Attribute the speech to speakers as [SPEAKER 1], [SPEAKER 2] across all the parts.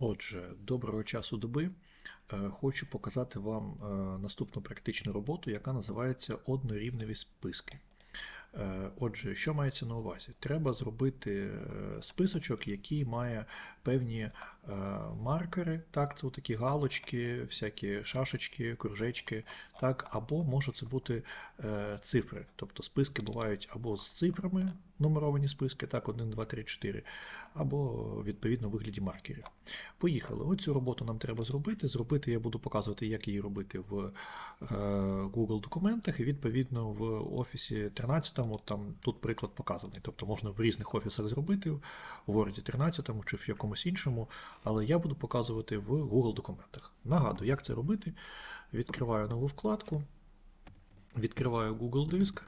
[SPEAKER 1] Отже, доброго часу доби. Е, Хочу показати вам е, наступну практичну роботу, яка називається однорівневі списки. Е, Отже, що мається на увазі? Треба зробити списочок, який має певні маркери, так, це такі галочки, всякі шашечки, кружечки, так, або може це бути е, цифри. Тобто списки бувають або з цифрами, нумеровані списки, так, 1, 2, 3, 4, або відповідно у вигляді маркерів. Поїхали. Оцю роботу нам треба зробити. Зробити я буду показувати, як її робити в е, Google документах і відповідно в офісі 13, от там тут приклад показаний. Тобто можна в різних офісах зробити, в Word 13 чи в якомусь іншому, але я буду показувати в Google документах. Нагадую, як це робити. Відкриваю нову вкладку, відкриваю Google диск.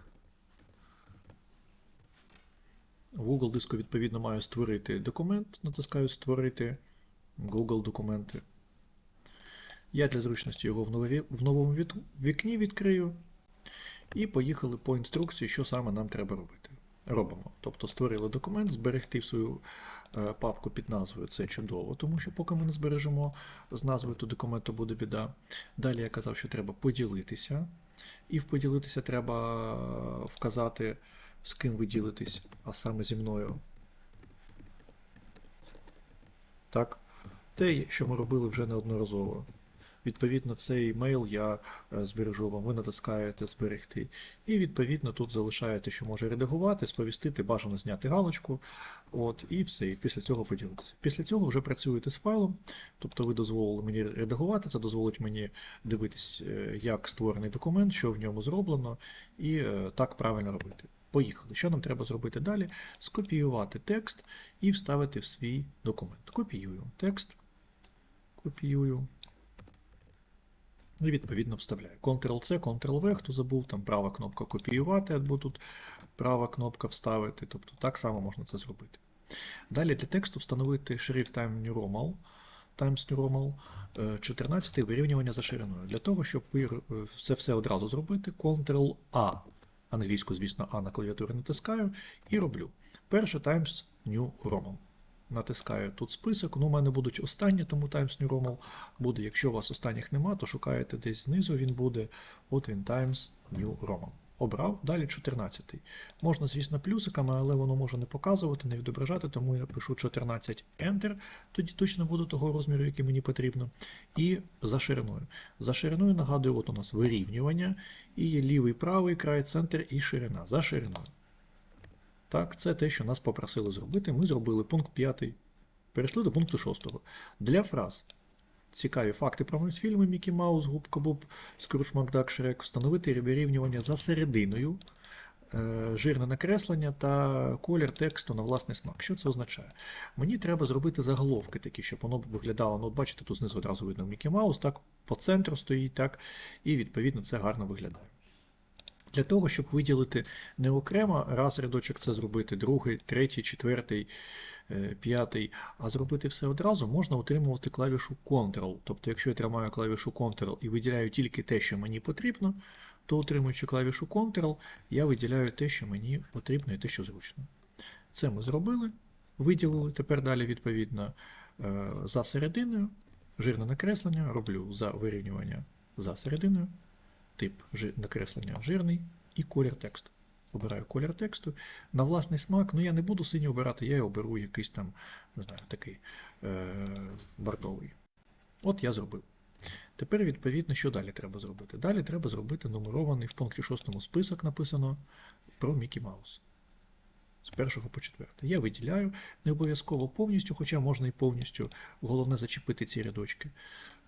[SPEAKER 1] В Google диску, відповідно, маю створити документ, натискаю Створити Google документи. Я для зручності його в, нові, в новому від, вікні відкрию. І поїхали по інструкції, що саме нам треба робити. Робимо. Тобто створили документ, зберегти в свою папку під назвою це чудово, тому що поки ми не збережемо з назвою, то документу буде біда. Далі я казав, що треба поділитися. І в поділитися треба вказати, з ким ви ділитесь, а саме зі мною. Так. Те, що ми робили вже неодноразово. Відповідно, цей мейл я е, збережу вам, ви натискаєте зберегти. І відповідно тут залишаєте, що може редагувати, сповістити, бажано зняти галочку. От, І все. І після цього поділитися. Після цього вже працюєте з файлом, тобто ви дозволили мені редагувати, це дозволить мені дивитись, е, як створений документ, що в ньому зроблено, і е, так правильно робити. Поїхали. Що нам треба зробити далі? Скопіювати текст і вставити в свій документ. Копіюю текст, копіюю. І відповідно вставляю. Ctrl-C, Ctrl-V, хто забув, там права кнопка копіювати, або тут права кнопка вставити. Тобто так само можна це зробити. Далі для тексту встановити шрифт Time New Roman, Times New Roman 14 вирівнювання за шириною. Для того, щоб ви це все одразу зробити, Ctrl-A. Англійську, звісно, А на клавіатурі натискаю і роблю. Перше Times New Roman. Натискаю тут список. Ну, у мене будуть останні, тому Times New Roman буде. Якщо у вас останніх нема, то шукаєте десь знизу, він буде. От він Times New Roman. Обрав, далі 14. Можна, звісно, плюсиками, але воно може не показувати, не відображати, тому я пишу 14 Enter, тоді точно буду того розміру, який мені потрібно. І за шириною. За шириною, нагадую, от у нас вирівнювання, і є лівий, правий край, центр і ширина. За шириною. Так, це те, що нас попросили зробити. Ми зробили пункт 5. Перейшли до пункту 6. Для фраз. Цікаві факти про мультфільми Мікі Маус, Губка Боб, Скруч Макдак, Шрек, встановити вирівнювання за серединою, е, жирне накреслення та колір тексту на власний смак. Що це означає? Мені треба зробити заголовки такі, щоб воно виглядало. Ну, бачите, тут знизу одразу видно Мікі Маус, так, по центру стоїть, так, і відповідно це гарно виглядає. Для того, щоб виділити не окремо раз рядочок це зробити, другий, третій, четвертий, е, п'ятий, а зробити все одразу, можна отримувати клавішу Ctrl. Тобто, якщо я тримаю клавішу Ctrl і виділяю тільки те, що мені потрібно, то отримуючи клавішу Ctrl, я виділяю те, що мені потрібно і те, що зручно. Це ми зробили, виділили. Тепер далі, відповідно, е, за серединою, жирне накреслення, роблю за вирівнювання за серединою тип накреслення жирний і колір тексту. Обираю колір тексту. На власний смак, ну я не буду синій обирати, я оберу якийсь там, не знаю, такий е- бордовий. От я зробив. Тепер, відповідно, що далі треба зробити? Далі треба зробити нумерований в пункті 6 список написано про Мікі Маус. З першого по четверте. Я виділяю, не обов'язково повністю, хоча можна і повністю, головне зачепити ці рядочки.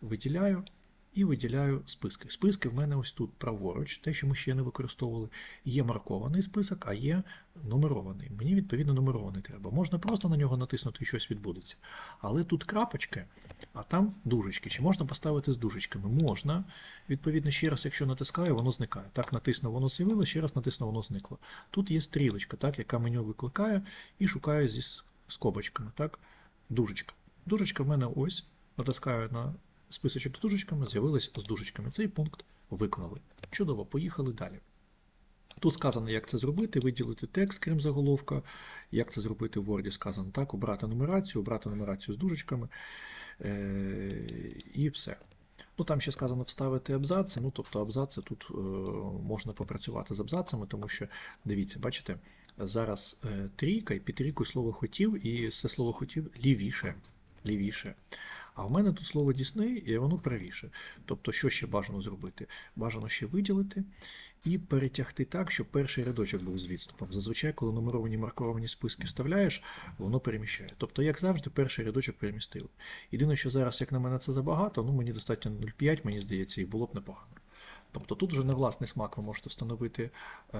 [SPEAKER 1] Виділяю і виділяю списки. Списки в мене ось тут праворуч, те, що ми ще не використовували. Є маркований список, а є нумерований. Мені, відповідно, нумерований треба. Можна просто на нього натиснути і щось відбудеться. Але тут крапочки, а там дужечки. Чи можна поставити з дужечками? Можна. Відповідно, ще раз, якщо натискаю, воно зникає. Так, натиснув, воно з'явилося, ще раз натиснув, воно зникло. Тут є стрілочка, так, яка меню викликає, і шукаю зі скобочками. так, Дужечка. Дужечка в мене ось. Натискаю на списочок з дужечками з'явились з дужечками. Цей пункт виконали. Чудово, поїхали далі. Тут сказано, як це зробити, виділити текст, крім заголовка, як це зробити в Word, сказано так, обрати нумерацію, обрати нумерацію з дужечками. Е, і все. Ну, там ще сказано вставити абзаци. Ну, тобто абзаци тут е, можна попрацювати з абзацами, тому що, дивіться, бачите, зараз е, трійка і під трійкою слово хотів, і це слово хотів лівіше. лівіше. А в мене тут слово Дісней, і воно правіше. Тобто, що ще бажано зробити? Бажано ще виділити і перетягти так, щоб перший рядочок був з відступом. Зазвичай, коли нумеровані марковані списки вставляєш, воно переміщає. Тобто, як завжди, перший рядочок перемістили. Єдине, що зараз, як на мене, це забагато, ну мені достатньо 0,5, мені здається, і було б непогано. Тобто тут вже на власний смак ви можете встановити е-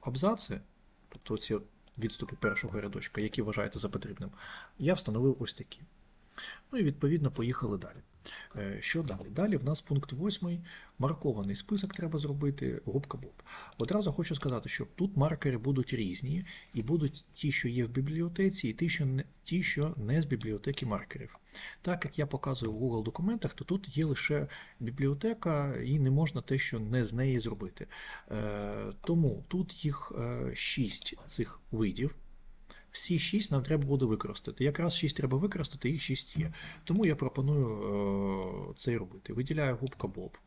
[SPEAKER 1] абзаци, тобто ці відступи першого рядочка, які вважаєте за потрібним. Я встановив ось такі. Ну і відповідно поїхали далі. Е, Що далі? Далі в нас пункт 8. Маркований список треба зробити, губка Боб. Одразу хочу сказати, що тут маркери будуть різні, і будуть ті, що є в бібліотеці, і ті, що не, ті, що не з бібліотеки маркерів. Так як я показую в Google документах, то тут є лише бібліотека, і не можна те, що не з неї зробити. Е, Тому тут їх 6 цих видів. Всі 6 нам треба буде використати. Якраз 6 треба використати, їх 6 є. Тому я пропоную е, це робити. Виділяю губка Боб.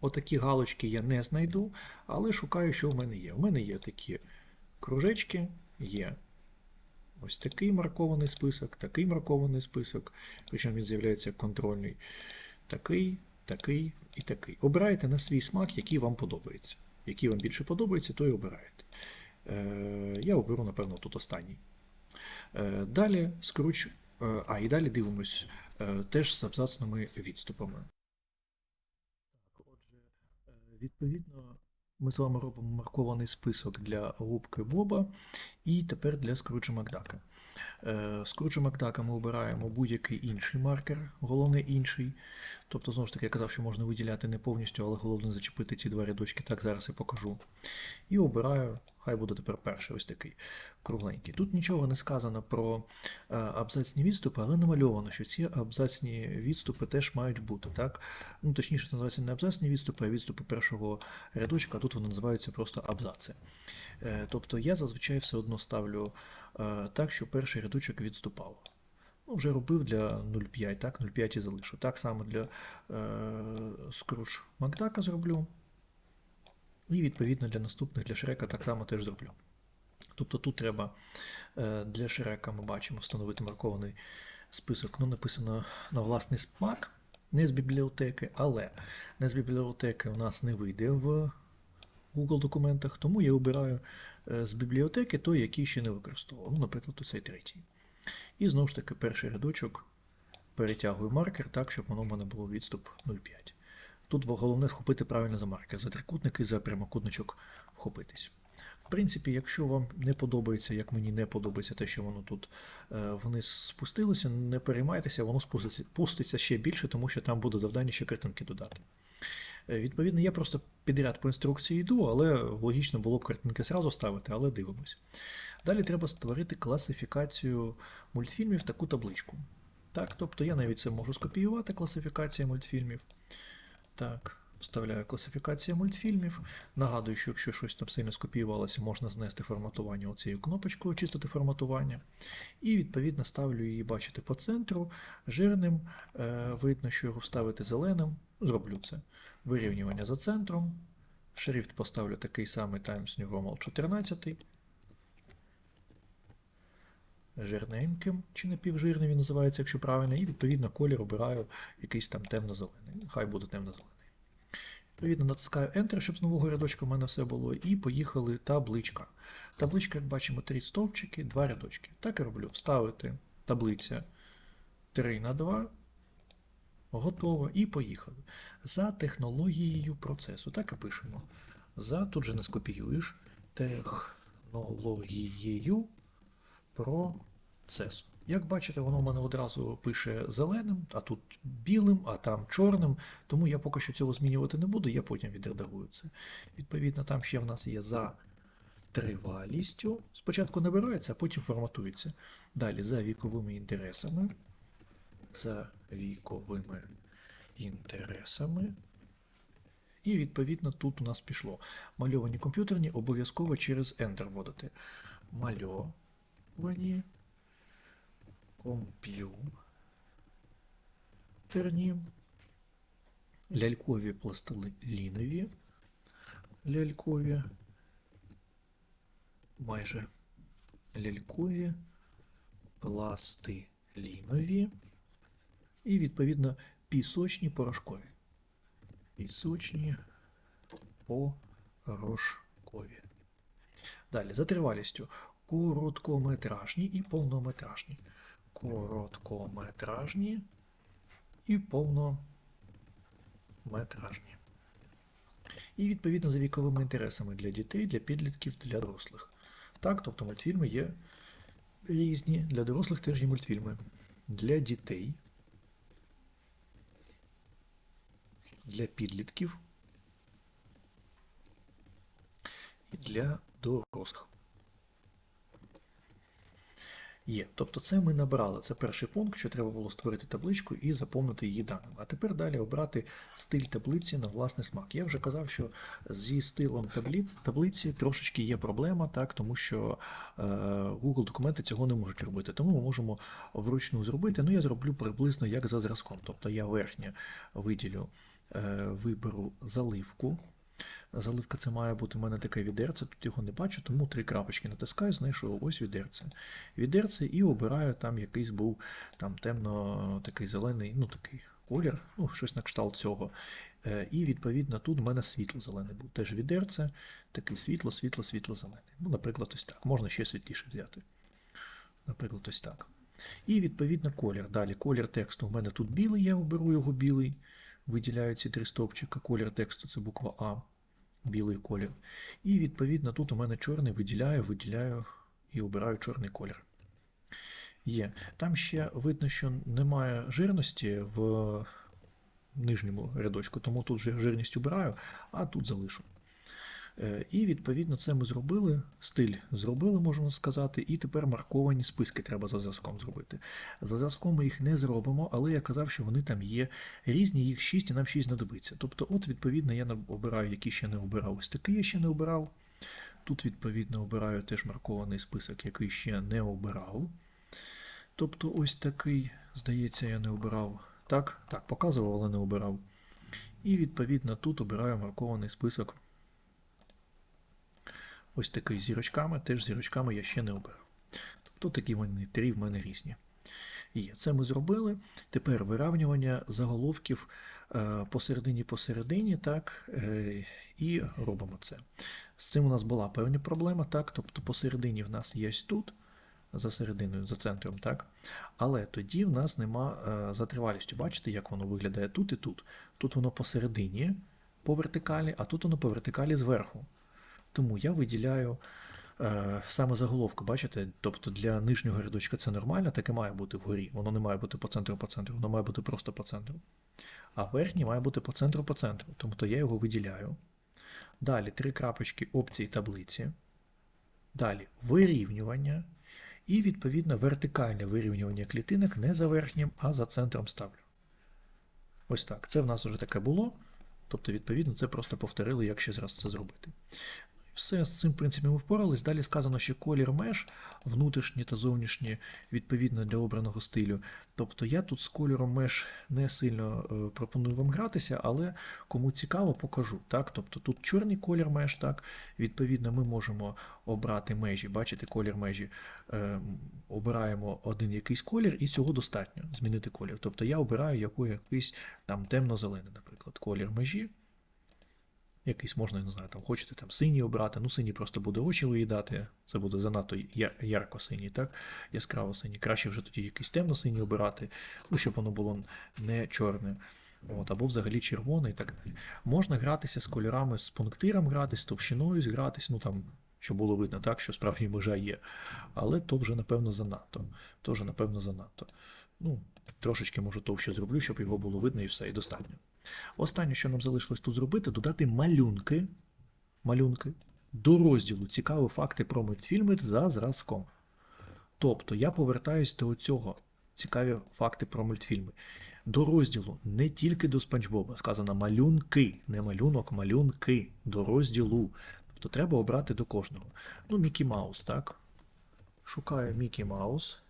[SPEAKER 1] Отакі галочки я не знайду, але шукаю, що в мене є. У мене є такі кружечки, є ось такий маркований список, такий маркований список, причому він з'являється як контрольний. Такий, такий і такий. Обирайте на свій смак, який вам подобається. Який вам більше подобається, то і обираєте. Е, Я оберу, напевно, тут останній. Е, Далі скруч. е, А, і далі дивимось теж з абзацними відступами. Отже, відповідно, ми з вами робимо маркований список для губки Боба і тепер для скруджа Макдака. Скруджа Макдака ми обираємо будь-який інший маркер, головне інший. Тобто, знову ж таки, я казав, що можна виділяти не повністю, але головне зачепити ці два рядочки, так зараз і покажу. І обираю, хай буде тепер перший ось такий кругленький. Тут нічого не сказано про е, абзацні відступи, але намальовано, що ці абзацні відступи теж мають бути. так? Ну, Точніше, це називається не абзацні відступи, а відступи першого рядочка, тут вони називаються просто абзаци. Е, Тобто я зазвичай все одно ставлю е, так, що перший рядочок відступав. Ну, вже робив для 0,5, так, 0,5 і залишу. Так само для е, скруч Макдака зроблю. І відповідно для наступних для Шрека так само теж зроблю. Тобто тут треба е, для Шрека ми бачимо встановити маркований список. Ну, написано на власний смак, не з бібліотеки, але не з бібліотеки у нас не вийде в Google документах, тому я обираю е, з бібліотеки той, який ще не використовував. Ну, наприклад, оцей третій. І знову ж таки перший рядочок перетягую маркер так, щоб воно в мене було відступ 0,5. Тут головне вхопити правильно за маркер, за трикутник і за прямокутничок вхопитись. В принципі, якщо вам не подобається, як мені не подобається те, що воно тут е, вниз спустилося, не переймайтеся, воно спуститься, пуститься ще більше, тому що там буде завдання ще картинки додати. Е, Відповідно, я просто підряд по інструкції йду, але логічно було б картинки зразу ставити, але дивимось. Далі треба створити класифікацію мультфільмів таку табличку. Так, тобто я навіть це можу скопіювати, класифікація мультфільмів. Так, вставляю класифікація мультфільмів. Нагадую, що якщо щось там сильно скопіювалося, можна знести форматування оцією кнопочкою, очистити форматування. І відповідно ставлю її, бачите, по центру. Жирним е, видно, що його вставити зеленим. Зроблю це. Вирівнювання за центром. Шрифт поставлю такий самий Times New Roman 14. Жирненьким чи напівжирним він називається, якщо правильно, і відповідно колір обираю якийсь там темно-зелений. Хай буде темно-зелений. Відповідно, натискаю Enter, щоб з нового рядочка в мене все було, і поїхали табличка. Табличка, як бачимо, три стовпчики, два рядочки. Так і роблю. Вставити таблиця 3 на 2. Готово. І поїхали. За технологією процесу. Так і пишемо. За, тут же не скопіюєш. Технологією процесу. Як бачите, воно в мене одразу пише зеленим, а тут білим, а там чорним. Тому я поки що цього змінювати не буду, я потім відредагую це. Відповідно, там ще в нас є за тривалістю. Спочатку набирається, а потім форматується. Далі за віковими інтересами. За віковими інтересами. І відповідно тут у нас пішло. Мальовані комп'ютерні обов'язково через Enter вводити. Мальовані комп'ютерні, лялькові пластилінові, лялькові, майже лялькові, пластилінові і, відповідно, пісочні порошкові. Пісочні порошкові. Далі, за тривалістю. Короткометражні і повнометражні. Короткометражні і повнометражні. І відповідно за віковими інтересами для дітей, для підлітків, для дорослих. Так, тобто мультфільми є різні. Для дорослих теж є мультфільми. Для дітей, для підлітків і для дорослих. Є. Тобто це ми набрали. Це перший пункт, що треба було створити табличку і заповнити її даними. А тепер далі обрати стиль таблиці на власний смак. Я вже казав, що зі стилом таблиць, таблиці трошечки є проблема, так, тому що е, Google документи цього не можуть робити. Тому ми можемо вручну зробити. Ну, я зроблю приблизно як за зразком. Тобто я верхнє виділю, виберу заливку. Заливка це має бути в мене таке відерце, тут його не бачу, тому три крапочки натискаю, знайшов ось відерце. Відерце і обираю там якийсь був там темно такий зелений, ну такий колір, ну щось на кшталт цього. Е, І відповідно тут в мене світло зелене був. Теж відерце, такий світло, світло, світло зелений. Ну, наприклад, ось так. Можна ще світліше взяти. Наприклад, ось так. І відповідно колір. Далі колір тексту в мене тут білий, я оберу його білий. Виділяю ці три стовпчика. Колір тексту це буква А білий колір. І відповідно тут у мене чорний виділяю, виділяю і обираю чорний колір. Є. Там ще видно, що немає жирності в нижньому рядочку, тому тут жирність обираю, а тут залишу. Е, І відповідно це ми зробили. Стиль зробили, можна сказати, і тепер марковані списки треба за зразком зробити. За зразком ми їх не зробимо, але я казав, що вони там є різні, їх 6 і нам 6 знадобиться. Тобто, от, відповідно, я обираю, які ще не обирав. Ось такий я ще не обирав. Тут, відповідно, обираю теж маркований список, який ще не обирав. Тобто, ось такий, здається, я не обирав. Так, так, показував, але не обирав. І відповідно тут обираю маркований список. Ось такий з зірочками, теж зірочками я ще не обирав. Тобто такі монітори в мене різні. Є. Це ми зробили. Тепер виравнювання заголовків е, посередині посередині, так, е, і робимо це. З цим у нас була певна проблема, так, тобто посередині в нас є тут, за серединою, за центром, так. Але тоді в нас нема е, за тривалістю. Бачите, як воно виглядає тут і тут. Тут воно посередині по вертикалі, а тут воно по вертикалі зверху. Тому я виділяю е, саме заголовку, бачите? Тобто для нижнього рядочка це нормально, таке має бути вгорі. Воно не має бути по центру по центру, воно має бути просто по центру. А верхній має бути по центру по центру. Тобто я його виділяю. Далі три крапочки опції таблиці. Далі вирівнювання. І, відповідно, вертикальне вирівнювання клітинок не за верхнім, а за центром ставлю. Ось так. Це в нас вже таке було. Тобто, відповідно, це просто повторили, як ще зараз це зробити. Все з цим в принципі ми впорались. Далі сказано, що колір меж внутрішній та зовнішній, відповідно для обраного стилю. Тобто я тут з кольором меж не сильно е, пропоную вам гратися, але кому цікаво, покажу. Так? Тобто тут чорний колір меж, так? відповідно, ми можемо обрати межі. Бачите, колір межі. Е, обираємо один якийсь колір, і цього достатньо змінити колір. Тобто я обираю якийсь там темно-зелений, наприклад, колір межі. Якийсь можна, не знаю, там хочете там синій обрати, ну синій просто буде очі виїдати, це буде занадто ярко синій, так? Яскраво синій. Краще вже тоді якийсь темно-синій обирати, ну, щоб воно було не чорне. От, Або взагалі червоне і так далі. Можна гратися з кольорами, з пунктиром гратись, з товщиною гратись, ну там, щоб було видно, так, що справді межа є. Але то вже, напевно, занадто. То вже, напевно, занадто. Ну, Трошечки, може, товще зроблю, щоб його було видно і все, і достатньо. Останнє, що нам залишилось тут зробити, додати малюнки малюнки до розділу Цікаві факти про мультфільми за зразком. Тобто я повертаюсь до цього цікаві факти про мультфільми. До розділу не тільки до Спанч Боба, сказано малюнки, не малюнок, малюнки до розділу. Тобто треба обрати до кожного. Ну, Мікі Маус, так? Шукаю Мікі Маус.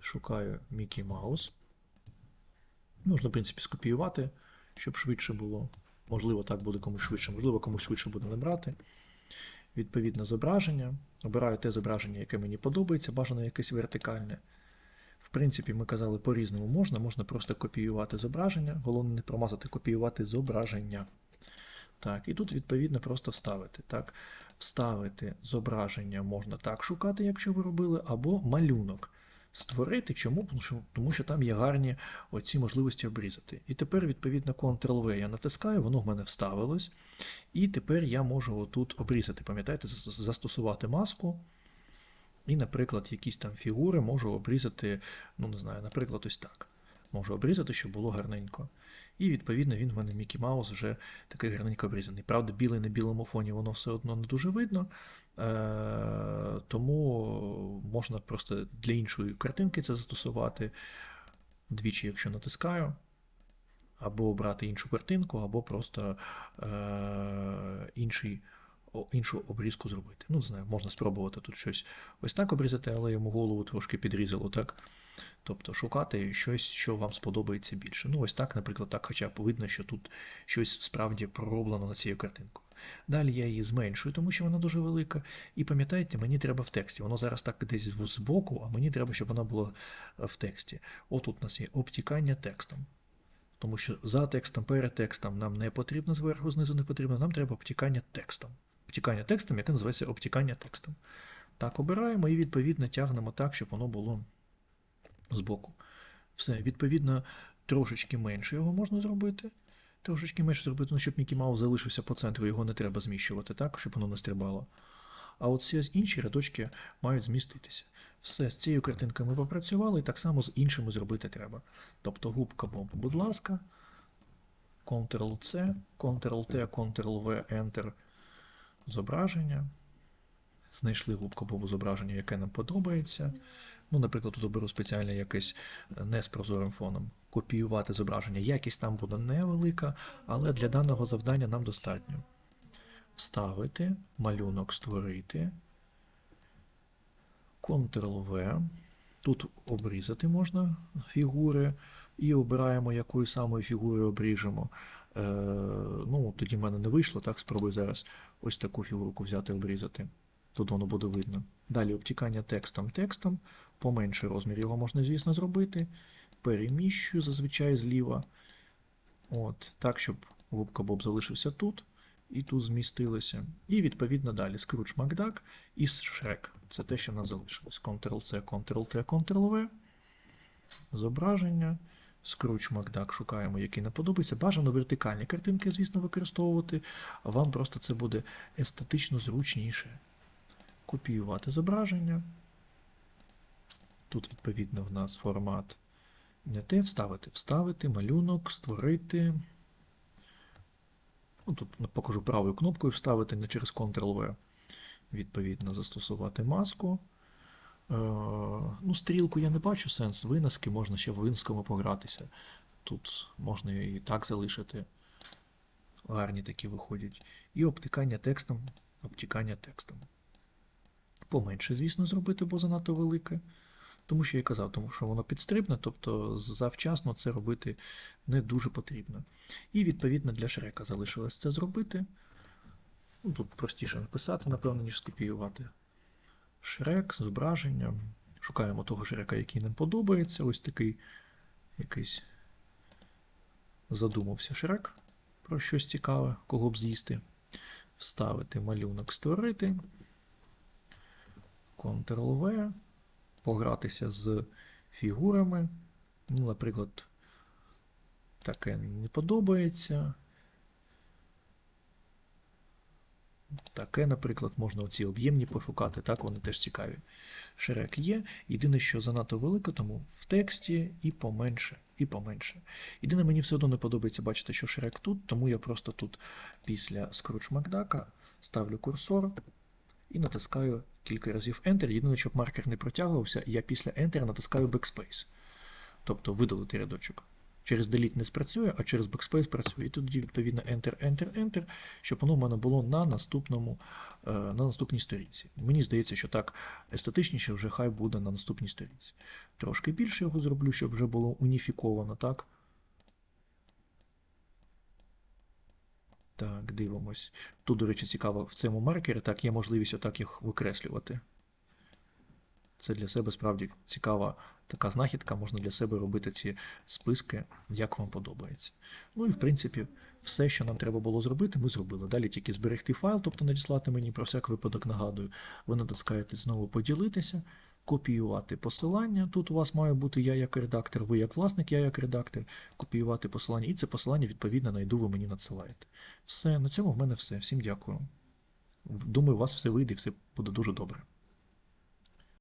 [SPEAKER 1] Шукаю Мікі Маус. Можна, в принципі, скопіювати, щоб швидше було. Можливо, так буде комусь швидше, можливо, комусь швидше буде набрати. Відповідне зображення. Обираю те зображення, яке мені подобається, бажано якесь вертикальне. В принципі, ми казали, по-різному можна. Можна просто копіювати зображення. Головне не промазати, копіювати зображення. Так, і тут, відповідно, просто вставити. Так, Вставити зображення можна так шукати, якщо ви робили, або малюнок. Створити. Чому? Тому що, там є гарні оці можливості обрізати. І тепер, відповідно, Ctrl-V я натискаю, воно в мене вставилось. І тепер я можу отут обрізати. Пам'ятаєте, застосувати маску. І, наприклад, якісь там фігури можу обрізати, ну не знаю, наприклад, ось так. Можу обрізати, щоб було гарненько. І відповідно він в мене Мікі Маус вже такий гарненько обрізаний. Правда, білий на білому фоні воно все одно не дуже видно. Е- тому можна просто для іншої картинки це застосувати. Двічі, якщо натискаю, або обрати іншу картинку, або просто е- інший, іншу обрізку зробити. Ну, не знаю, можна спробувати тут щось ось так обрізати, але йому голову трошки підрізало, так? Тобто шукати щось, що вам сподобається більше. Ну, ось так, наприклад, так, хоча б видно, що тут щось справді пророблено на цією картинкою. Далі я її зменшую, тому що вона дуже велика. І пам'ятаєте, мені треба в тексті. Воно зараз так десь збоку, а мені треба, щоб вона була е, в тексті. Отут у нас є обтікання текстом. Тому що за текстом, перед текстом нам не потрібно, зверху, знизу не потрібно, нам треба обтікання текстом. Обтікання текстом, яке називається обтікання текстом. Так, обираємо і відповідно тягнемо так, щоб воно було збоку. Все, відповідно, трошечки менше його можна зробити. Трошечки менше зробити, ну, щоб Мікі Маус залишився по центру, його не треба зміщувати, так, щоб воно не стрибало. А от всі інші рядочки мають зміститися. Все, з цією картинкою ми попрацювали, і так само з іншими зробити треба. Тобто губка Боб, будь ласка, Ctrl-C, Ctrl-T, Ctrl-V, Enter зображення. Знайшли губку Бобу зображення, яке нам подобається. Ну, наприклад, тут оберу спеціальне якесь е, не з прозорим фоном. Копіювати зображення. Якість там буде невелика, але для даного завдання нам достатньо. Вставити, малюнок створити. Ctrl-V. Тут обрізати можна фігури. І обираємо, якою самою фігурою обріжемо. Е, ну, тоді в мене не вийшло, так, спробую зараз ось таку фігурку взяти обрізати. Тут воно буде видно. Далі обтікання текстом текстом. Поменший розмір його можна, звісно, зробити. Переміщую зазвичай зліва. От, Так, щоб губка Боб залишився тут. І тут змістилося. І відповідно далі Scrooge McDuck і Shrek. Це те, що в нас залишилось. Ctrl-C, Ctrl-T, Ctrl-V. Зображення. Scrooge McDuck шукаємо, який нам подобається. Бажано вертикальні картинки, звісно, використовувати. Вам просто це буде естетично зручніше. Копіювати зображення. Тут, відповідно, в нас формат не те, вставити, вставити, малюнок, створити. Ну, Тут покажу правою кнопкою вставити не через Ctrl-V. Відповідно, застосувати маску. Е, ну, Стрілку я не бачу сенс виноски, можна ще в винскому погратися. Тут можна і так залишити. Гарні такі виходять. І обтикання текстом, обтікання текстом. Поменше, звісно, зробити, бо занадто велике. Тому що я казав, тому що воно підстрибне, тобто завчасно це робити не дуже потрібно. І відповідно для шрека залишилось це зробити. Ну, Тут простіше написати, напевно, ніж скопіювати. Шрек, зображення. Шукаємо того шрека, який нам подобається. Ось такий якийсь задумався шрек про щось цікаве, кого б з'їсти. Вставити малюнок, створити. Ctrl-V. Погратися з фігурами. Ну, наприклад, таке не подобається. Таке, наприклад, можна оці об'ємні пошукати, так, вони теж цікаві. Шрек є. Єдине, що занадто велике, тому в тексті і поменше, і поменше. Єдине, мені все одно не подобається бачити, що Шрек тут, тому я просто тут після Скруч Макдака ставлю курсор і натискаю кілька разів Enter. Єдине, щоб маркер не протягувався, я після Enter натискаю Backspace. Тобто видалити рядочок. Через Delete не спрацює, а через Backspace працює. І тоді, відповідно, Enter, Enter, Enter, щоб воно в мене було на наступному, е, на наступній сторінці. Мені здається, що так естетичніше вже хай буде на наступній сторінці. Трошки більше його зроблю, щоб вже було уніфіковано, так? Так, дивимось. Тут, до речі, цікаво, в цьому маркері так, є можливість отак їх викреслювати. Це для себе справді цікава така знахідка, можна для себе робити ці списки, як вам подобається. Ну і в принципі, все, що нам треба було зробити, ми зробили. Далі тільки зберегти файл, тобто надіслати мені про всяк випадок нагадую. Ви натискаєте знову поділитися, копіювати посилання. Тут у вас має бути я як редактор, ви як власник, я як редактор, копіювати посилання, і це посилання відповідно найду, ви мені надсилаєте. Все, на цьому в мене все. Всім дякую. Думаю, у вас все вийде і все буде дуже добре.